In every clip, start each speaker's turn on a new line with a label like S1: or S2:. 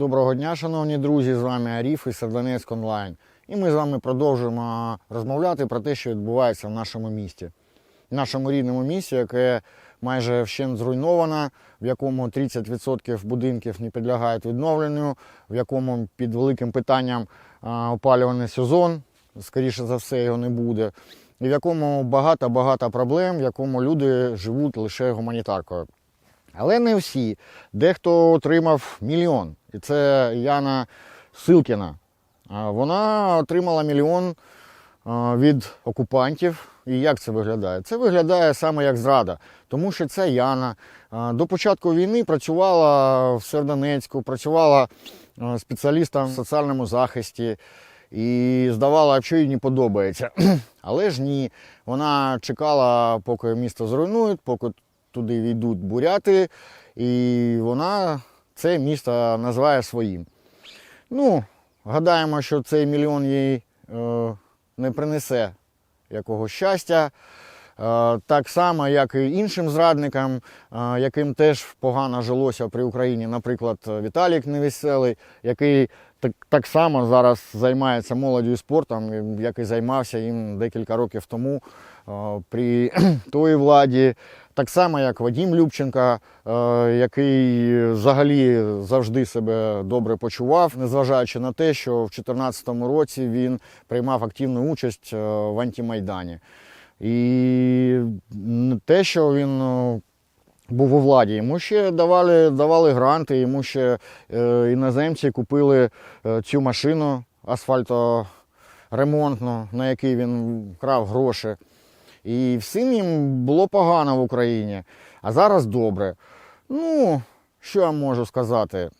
S1: Доброго дня, шановні друзі! З вами Аріф і Сердонецьк онлайн. І ми з вами продовжуємо розмовляти про те, що відбувається в нашому місті. В нашому рідному місті, яке майже вщент зруйновано, в якому 30% будинків не підлягають відновленню, в якому під великим питанням а, опалювальний сезон, скоріше за все, його не буде, і в якому багато-багато проблем, в якому люди живуть лише гуманітаркою. Але не всі. Дехто отримав мільйон. І це Яна Силкіна. Вона отримала мільйон від окупантів. І як це виглядає? Це виглядає саме як зрада, тому що ця Яна до початку війни працювала в Сердонецьку, працювала спеціалістом в соціальному захисті і здавала, що їй не подобається. Але ж ні, вона чекала, поки місто зруйнують, поки туди війдуть буряти, і вона це місто називає своїм. Ну, гадаємо, що цей мільйон їй е, не принесе якогось щастя. Е, так само, як і іншим зрадникам, е, яким теж погано жилося при Україні, наприклад, Віталік Невеселий, який так, так само зараз займається молоддю і спортом, як і займався їм декілька років тому при тої владі. Так само, як Вадим Любченка, е, який взагалі завжди себе добре почував, незважаючи на те, що в 2014 році він приймав активну участь е, в антимайдані. І те, що він е, був у владі, йому ще давали, давали гранти, йому ще е, іноземці купили е, цю машину асфальторемонтну, на який він вкрав гроші. І всім їм було погано в Україні, а зараз добре. Ну, що я можу сказати?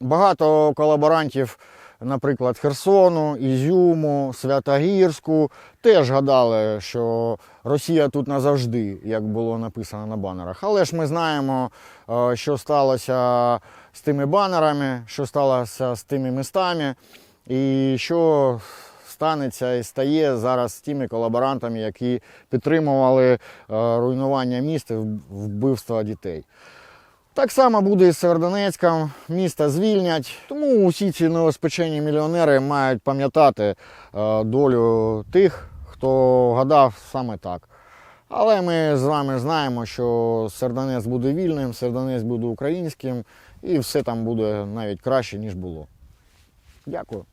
S1: Багато колаборантів, наприклад, Херсону, Ізюму, Святогірську, теж гадали, що Росія тут назавжди, як було написано на банерах. Але ж ми знаємо, е, що сталося з тими банерами, що сталося з тими містами, і що станеться і стає зараз з тими колаборантами, які підтримували е, руйнування міст і вбивства дітей. Так само буде і з Севердонецьком, місто звільнять. Тому усі ці новоспечені мільйонери мають пам'ятати е, долю тих, хто гадав саме так. Але ми з вами знаємо, що Сердонець буде вільним, Сердонець буде українським, і все там буде навіть краще, ніж було. Дякую.